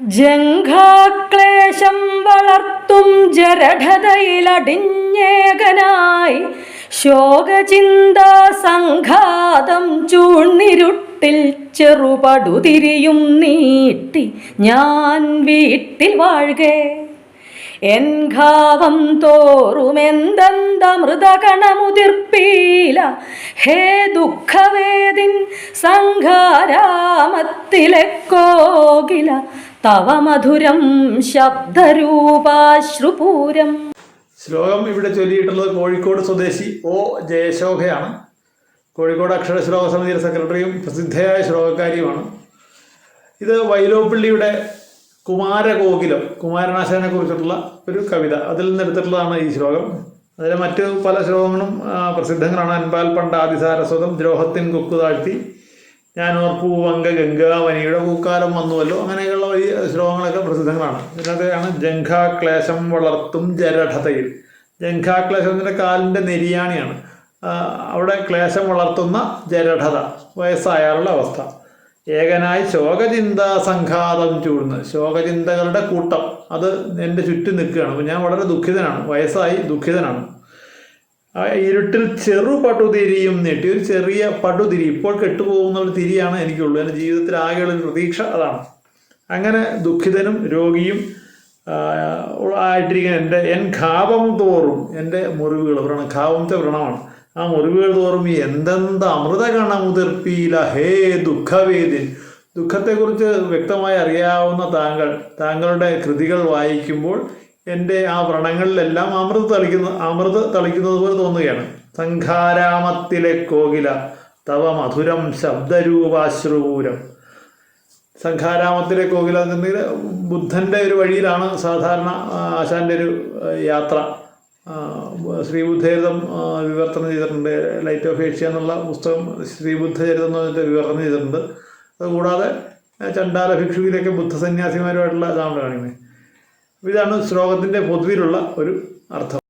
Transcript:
ജംഘാക്ലേശം വളർത്തും ജരഠതയിലടിഞ്ഞേകനായി ശോകചിന്താ സംഘാതം ചൂഴ്ന്നിരുട്ടിൽ ചെറുപടുതിരിയും നീട്ടി ഞാൻ വീട്ടിൽ വാഴുകേ. ഘാവം തോറുമെന്തമൃതകണമുതിർപ്പീല ഹേ ദുഃഖവേദിൻ സംഘാരാമത്തിലെ കോകില. തവ മധുരം ശബ്ദരൂപാശ്രുപൂരം. ശ്ലോകം ഇവിടെ ചൊല്ലിയിട്ടുള്ളത് കോഴിക്കോട് സ്വദേശി ഒ ജയശോഭയാണ്. കോഴിക്കോട് അക്ഷര ശ്ലോക സമിതിയുടെ സെക്രട്ടറിയും പ്രസിദ്ധയായ ശ്ലോകക്കാരിയുമാണ്. ഇത് വൈലോപ്പിള്ളിയുടെ കുമാരകോകിലം കുമാരനാശാനെ കുറിച്ചിട്ടുള്ള ഒരു കവിത. അതിൽ നിന്നെടുത്തിട്ടുള്ളതാണ് ഈ ശ്ലോകം. അതിലെ മറ്റ് പല ശ്ലോകങ്ങളും പ്രസിദ്ധങ്ങളാണ്. അൻപാൽ പണ്ട് ആദിസാരസ്വതം ദ്രോഹത്തിൻ കുക്കു താഴ്ത്തി. ഞാൻ ഓർപ്പു വങ്ക ഗംഗാവനിയുടെ പൂക്കാലം വന്നുവല്ലോ. അങ്ങനെയുള്ള ഈ ശ്ലോകങ്ങളൊക്കെ പ്രസിദ്ധങ്ങളാണ്. ഇതിനകത്തെയാണ് ജംഘാക്ലേശം വളർത്തും ജരഠതയിൽ. ജംഘാക്ലേശത്തിന്റെ കാലിന്റെ നെരിയാണിയാണ്. അവിടെ ക്ലേശം വളർത്തുന്ന ജരഠത വയസ്സായാലുള്ള അവസ്ഥ. ഏകനായി ശോകചിന്താ സംഘാതം ചൂടുന്നത്. ശോകചിന്തകളുടെ കൂട്ടം. അത് എന്റെ ചുറ്റും നിൽക്കുകയാണ്. ഞാൻ വളരെ ദുഃഖിതനാണ്. വയസ്സായി ദുഃഖിതനാണ്. ആ ഇരുട്ടിൽ ചെറു പടുതിരിയും നീട്ടി. ഒരു ചെറിയ പടുതിരി. ഇപ്പോൾ കെട്ടുപോകുന്ന ഒരു തിരിയാണ് എനിക്കുള്ളൂ. എന്റെ ജീവിതത്തിൽ ആകെയുള്ള പ്രതീക്ഷ അതാണ്. അങ്ങനെ ദുഃഖിതനും രോഗിയും ആയിട്ടിരിക്കുന്ന എന്റെ എൻ ഘാപം തോറും എന്റെ മുറിവുകൾ വ്രണം ഖാപത്തെ വ്രണമാണ്. ആ മുറിവുകൾ തോറും എന്തെന്ത് അമൃത മുതിർപ്പീല ഹേ ദുഃഖവേദിൻ. ദുഃഖത്തെക്കുറിച്ച് വ്യക്തമായി അറിയാവുന്ന താങ്കൾ താങ്കളുടെ കൃതികൾ വായിക്കുമ്പോൾ എന്റെ ആ വ്രണങ്ങളിലെല്ലാം അമൃത് തളിക്കുന്ന അമൃത് തളിക്കുന്നത് പോലെ തോന്നുകയാണ്. സംഘാരാമത്തിലെ കോകില തവ മധുരം ശബ്ദരൂപാശ്രൂരം. സംഘാരാമത്തിലെ കോകില എന്നുണ്ടെങ്കിൽ ബുദ്ധന്റെ ഒരു വഴിയിലാണ് സാധാരണ ആശാന്റെ ഒരു യാത്ര. ശ്രീബുദ്ധചരിതം വിവർത്തനം ചെയ്തിട്ടുണ്ട്. ലൈറ്റ് ഓഫ് ഏഷ്യ എന്നുള്ള പുസ്തകം ശ്രീബുദ്ധചരിതം എന്ന് പറഞ്ഞിട്ട് വിവർത്തനം ചെയ്തിട്ടുണ്ട്. അതുകൂടാതെ ചണ്ടാല ഭിക്ഷുവിലൊക്കെ ബുദ്ധസന്യാസിമാരുമായിട്ടുള്ള ഇതാണ് കാണിക്കുന്നത്. ഇതാണ് ശ്ലോകത്തിന്റെ പൊതുവിലുള്ള ഒരു അർത്ഥം.